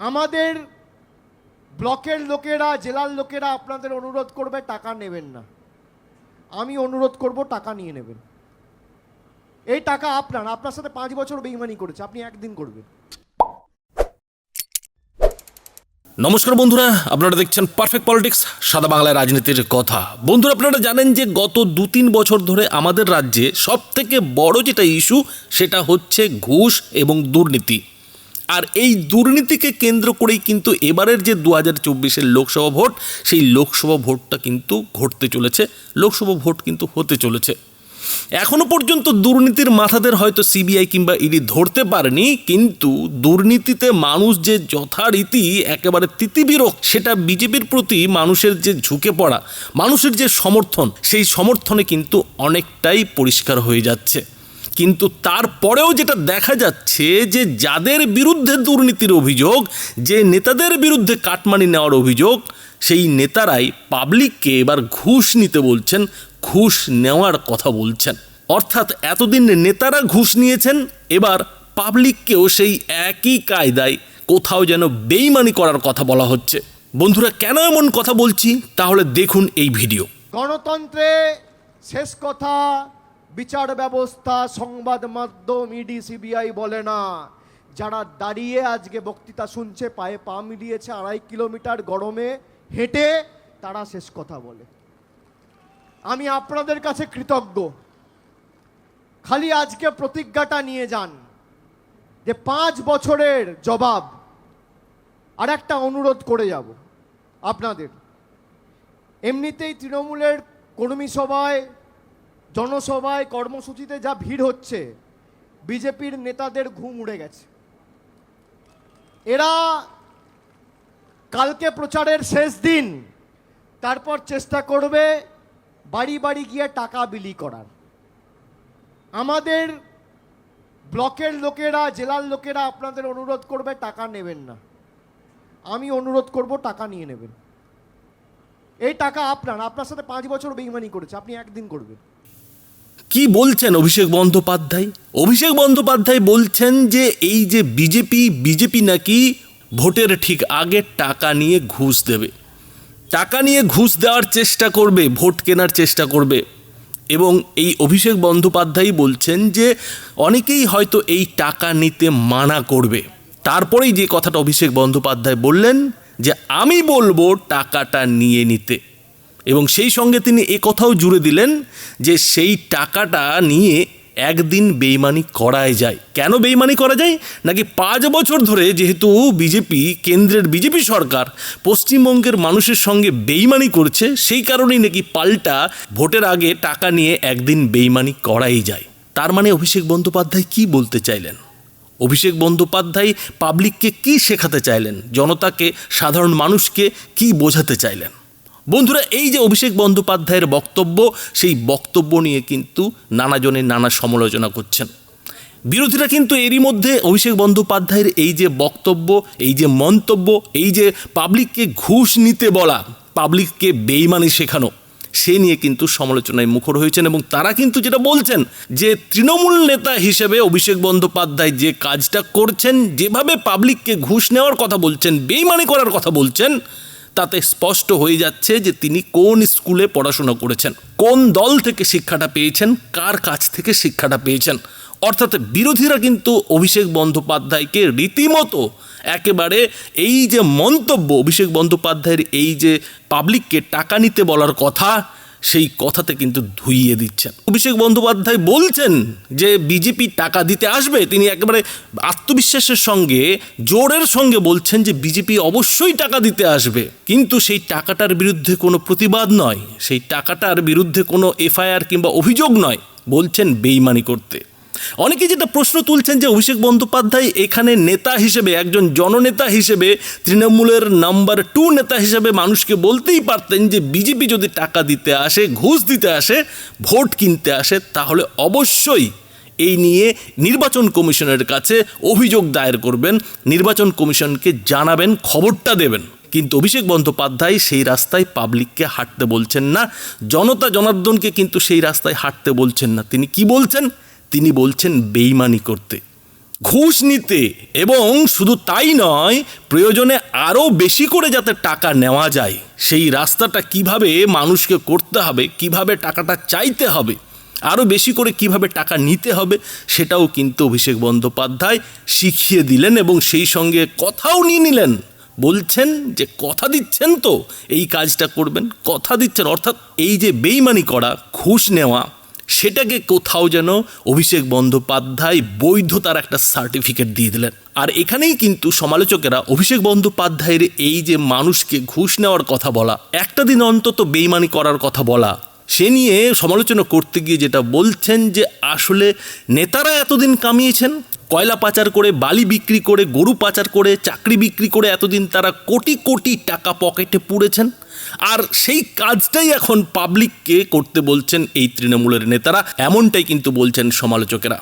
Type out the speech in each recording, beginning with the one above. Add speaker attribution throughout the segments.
Speaker 1: আমাদের ব্লকের লোকেরা, জেলার লোকেরা আপনাদের অনুরোধ করবে, টাকা নেবেন না। আমি অনুরোধ করব, টাকা নিয়ে নেবেন। এই টাকা আপনার আপনার সাথে পাঁচ বছর বেইমানি করেছে, আপনি একদিন করবেন।
Speaker 2: নমস্কার বন্ধুরা, আপনারা দেখছেন পারফেক্ট পলিটিক্স সাদা বাংলায় রাজনীতির কথা। বন্ধুরা, আপনারা জানেন যে গত দু তিন বছর ধরে আমাদের রাজ্যে সব থেকে বড় যেটা ইস্যু সেটা হচ্ছে ঘুষ এবং দুর্নীতি। আর এই দুর্নীতিকে কেন্দ্র করেই কিন্তু এবারের যে দু হাজার চব্বিশের লোকসভা ভোট, সেই লোকসভা ভোটটা কিন্তু ঘটতে চলেছে। লোকসভা ভোট কিন্তু হতে চলেছে। এখনও পর্যন্ত দুর্নীতির মাথাদের হয়তো সিবিআই কিংবা ইডি ধরতে পারেনি, কিন্তু দুর্নীতিতে মানুষ যে যথারীতি একেবারে তিতিবিরক সেটা বিজেপির প্রতি মানুষের যে ঝুঁকে পড়া, মানুষের যে সমর্থন, সেই সমর্থনে কিন্তু অনেকটাই পরিষ্কার হয়ে যাচ্ছে। কিন্তু তারপরেও যেটা দেখা যাচ্ছে যে যাদের বিরুদ্ধে দুর্নীতির অভিযোগ, যে নেতাদের বিরুদ্ধে কাটমানি নেওয়ার অভিযোগ, সেই নেতারাই পাবলিককে এবার ঘুষ নিতে বলছেন, ঘুষ নেওয়ার কথা বলছেন। অর্থাৎ এতদিন নেতারা ঘুষ নিয়েছেন, এবার পাবলিককেও সেই একই কায়দায় কোথাও যেন বেইমানি করার কথা বলা হচ্ছে। বন্ধুরা, কেন এমন কথা বলছি? তাহলে দেখুন এই ভিডিও।
Speaker 1: গণতন্ত্রে শেষ কথা বিচার ব্যবস্থা সংবাদ মাধ্যম ইডি, সিবিআই বলে না। যারা দাঁড়িয়ে আজকে বক্তৃতা শুনছে, পায়ে পা মিলিয়েছে আড়াই কিলোমিটার গরমে হেঁটে, তারা শেষ কথা বলে। আমি আপনাদের কাছে কৃতজ্ঞ। খালি আজকে প্রতিজ্ঞাটা নিয়ে যান যে পাঁচ বছরের জবাব। আর একটা অনুরোধ করে যাব আপনাদের। এমনিতেই তৃণমূলের কর্মী সভায় জনসভায় কর্মসূচিতে যা ভিড় হচ্ছে, বিজেপির নেতাদের ঘুম উড়ে গেছে। এরা কালকে প্রচারের শেষ দিন, তারপর চেষ্টা করবে বাড়ি বাড়ি গিয়ে টাকা বিলি করার। আমাদের ব্লকের লোকেরা, জেলার লোকেরা আপনাদের অনুরোধ করবে, টাকা নেবেন না। আমি অনুরোধ করব, টাকা নিয়ে নেবেন। এই টাকা আপনার আপনার সাথে পাঁচ বছর বেইমানি করেছে, আপনি একদিন করবেন।
Speaker 2: কি বলছেন অভিষেক বন্দ্যোপাধ্যায়? অভিষেক বন্দ্যোপাধ্যায় বলছেন যে এই যে বিজেপি বিজেপি নাকি ভোটের ঠিক আগে টাকা নিয়ে ঘুষ দেবে। টাকা নিয়ে ঘুষ দেওয়ার চেষ্টা করবে, ভোট কেনার চেষ্টা করবে। এবং এই অভিষেক বন্দ্যোপাধ্যায় বলছেন যে অনেকেই হয়তো এই টাকা নিতে মানা করবে। তারপরেই যে কথাটা অভিষেক বন্দ্যোপাধ্যায় বললেন যে, আমি বলব টাকাটা নিয়ে নিতে। এবং সেই সঙ্গে তিনি এ কথাও জুড়ে দিলেন যে সেই টাকাটা নিয়ে একদিন বেইমানি করাই যায়। কেন বেইমানি করা যায়? নাকি পাঁচ বছর ধরে যেহেতু বিজেপি, কেন্দ্রের বিজেপি সরকার পশ্চিমবঙ্গের মানুষের সঙ্গে বেইমানি করছে, সেই কারণেই নাকি পাল্টা ভোটের আগে টাকা নিয়ে একদিন বেইমানি করাই যায়। তার মানে অভিষেক বন্দ্যোপাধ্যায় কি বলতে চাইলেন? অভিষেক বন্দ্যোপাধ্যায় পাবলিককে কি শেখাতে চাইলেন? জনতাকে, সাধারণ মানুষকে কি বোঝাতে চাইলেন? বন্ধুরা, এই যে অভিষেক বন্দ্যোপাধ্যায়ের বক্তব্য, সেই বক্তব্য নিয়ে কিন্তু নানাজনে নানা সমালোচনা করছেন। বিরোধীরা কিন্তু এরই মধ্যে অভিষেক বন্দ্যোপাধ্যায়ের এই যে বক্তব্য, এই যে মন্তব্য, এই যে পাবলিককে ঘুষ নিতে বলা, পাবলিককে বেইমানি শেখানো, সে নিয়ে কিন্তু সমালোচনায় মুখর হয়েছেন এবং তারা কিন্তু যেটা বলছেন যে তৃণমূল নেতা হিসেবে অভিষেক বন্দ্যোপাধ্যায় যে কাজটা করছেন, যেভাবে পাবলিককে ঘুষ নেওয়ার কথা বলছেন, বেইমানি করার কথা বলছেন তাতে স্পষ্ট হয়ে যাচ্ছে যে তিনি কোন স্কুলে পড়াশোনা করেছেন, কোন দল থেকে শিক্ষাটা পেয়েছেন, কার কাছ থেকে শিক্ষাটা পেয়েছেন। অর্থাৎ বিরোধীরা কিন্তু অভিষেক বন্দ্যোপাধ্যায়কে রীতিমতো একেবারে এই যে মন্তব্য, অভিষেক বন্দ্যোপাধ্যায়ের এই যে পাবলিককে টাকা নিতে বলার কথা সেই কথাতে কিন্তু ধুইয়ে দিচ্ছেন। অভিষেক বন্দ্যোপাধ্যায় বলছেন যে বিজেপি টাকা দিতে আসবে, তিনি একেবারে আত্মবিশ্বাসের সঙ্গে, জোরের সঙ্গে বলছেন যে বিজেপি অবশ্যই টাকা দিতে আসবে। কিন্তু সেই টাকাটার বিরুদ্ধে কোনো প্রতিবাদ নয়, সেই টাকাটার বিরুদ্ধে কোনো এফআইআর কিংবা অভিযোগ নয়, বলছেন বেইমানি করতে। অনেকে যেটা প্রশ্ন তুলছেন যে অভিষেক বন্দ্যোপাধ্যায় এখানে নেতা হিসেবে, একজন জননেতা হিসেবে, তৃণমূলের নাম্বার টু নেতা হিসেবে মানুষকে বলতেই পারতেন যে বিজেপি যদি টাকা দিতে আসে, ঘুষ দিতে আসে, ভোট কিনতে আসে, তাহলে অবশ্যই এই নিয়ে নির্বাচন কমিশনের কাছে অভিযোগ দায়ের করবেন। নির্বাচন কমিশনকে জানাবেন, খবরটা দেবেন। কিন্তু অভিষেক বন্দ্যোপাধ্যায় সেই রাস্তায় পাবলিককে হাঁটতে বলছেন না। জনতা জনার্দনকে কিন্তু সেই রাস্তায় হাঁটতে বলছেন না। তিনি কি বলছেন? তিনি বলছেন বেইমানি করতে। ঘুষ নিতে এবং শুধু তাই নয়, প্রয়োজনে আরও বেশি করে যাতে টাকা নেওয়া যায়। সেই রাস্তাটা কীভাবে মানুষকে করতে হবে, কীভাবে টাকাটা চাইতে হবে, আরও বেশি করে কীভাবে টাকা নিতে হবে, সেটাও কিন্তু অভিষেক বন্দ্যোপাধ্যায় শিখিয়ে দিলেন এবং সেই সঙ্গে কথাও নিয়ে নিলেন। বলছেন যে, কথা দিচ্ছেন তো, এই কাজটা করবেন, কথা দিচ্ছেন। অর্থাৎ এই যে বেইমানি করা, ঘুষ নেওয়া সেটাকে কোথাও যেন অভিষেক বন্দ্যোপাধ্যায় বৈধতার একটা সার্টিফিকেট দিয়ে দিলেন। আর এখানেই কিন্তু সমালোচকেরা অভিষেক বন্দ্যোপাধ্যায়ের এই যে মানুষকে ঘুষ নেওয়ার কথা বলা, একটা দিন অন্তত বেইমানি করার কথা বলা, সে নিয়ে সমালোচনা করতে গিয়ে যেটা বলছেন যে আসলে নেতারা এতদিন কামিয়েছেন কয়লা পাচার করে, বালি বিক্রি করে, গরু পাচার করে, চাকরি বিক্রি করে এতদিন তারা কোটি কোটি টাকা পকেটে পুড়েছেন। আর সেই কাজটাই এখন পাবলিককে করতে বলছেন এই তৃণমূলের নেতারা। এমনটাই কিন্তু বলছেন সমালোচকেরা।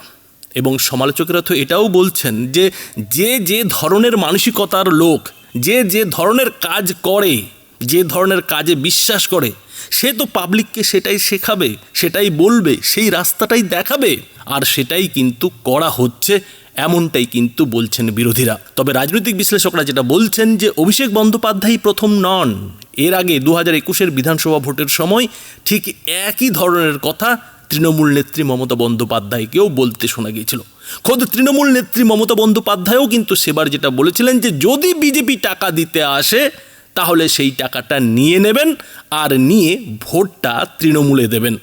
Speaker 2: এবং সমালোচকেরা তো এটাও বলছেন যে যে যে ধরনের মানসিকতার লোক, যে যে ধরনের কাজ করে, যে ধরনের কাজে বিশ্বাস করে, সে তো পাবলিককে সেটাই শেখাবে, সেটাই বলবে, সেই রাস্তাটাই দেখাবে। আর সেটাই কিন্তু করা হচ্ছে, এমনটাই কিন্তু বলছেন বিরোধীরা। তবে রাজনৈতিক বিশ্লেষকরা যেটা বলছেন যে, অভিষেক বন্দ্যোপাধ্যায় প্রথম নন। এর আগে দু হাজার একুশের বিধানসভা ভোটের সময় ঠিক একই ধরনের কথা তৃণমূল নেত্রী মমতা বন্দ্যোপাধ্যায়কেও বলতে শোনা গিয়েছিল। খোদ তৃণমূল নেত্রী মমতা বন্দ্যোপাধ্যায়ও কিন্তু সেবার যেটা বলেছিলেন যে, যদি বিজেপি টাকা দিতে আসে, তাহলে সেই টাকাটা নিয়ে নেবেন, আর নিয়ে ভোটটা তৃণমূলে দেবেন।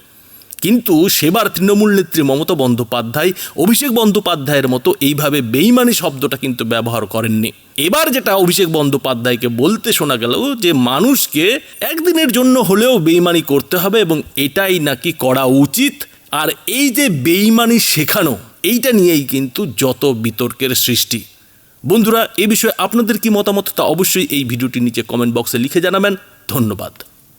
Speaker 2: কিন্তু সেবার তৃণমূল নেত্রী মমতা বন্দ্যোপাধ্যায়, অভিষেক বন্দ্যোপাধ্যায়ের মতো এইভাবে বেইমানি শব্দটা কিন্তু ব্যবহার করেননি। এবার যেটা অভিষেক বন্দ্যোপাধ্যায়কে বলতে শোনা গেল যে মানুষকে একদিনের জন্য হলেও বেইমানি করতে হবে এবং এটাই নাকি করা উচিত। আর এই যে বেইমানি শেখানো, এইটা নিয়েই কিন্তু যত বিতর্কের সৃষ্টি। বন্ধুরা, এ বিষয়ে আপনাদের কি মতামত তা অবশ্যই এই ভিডিওটির নিচে কমেন্ট বক্সে লিখে জানাবেন। ধন্যবাদ।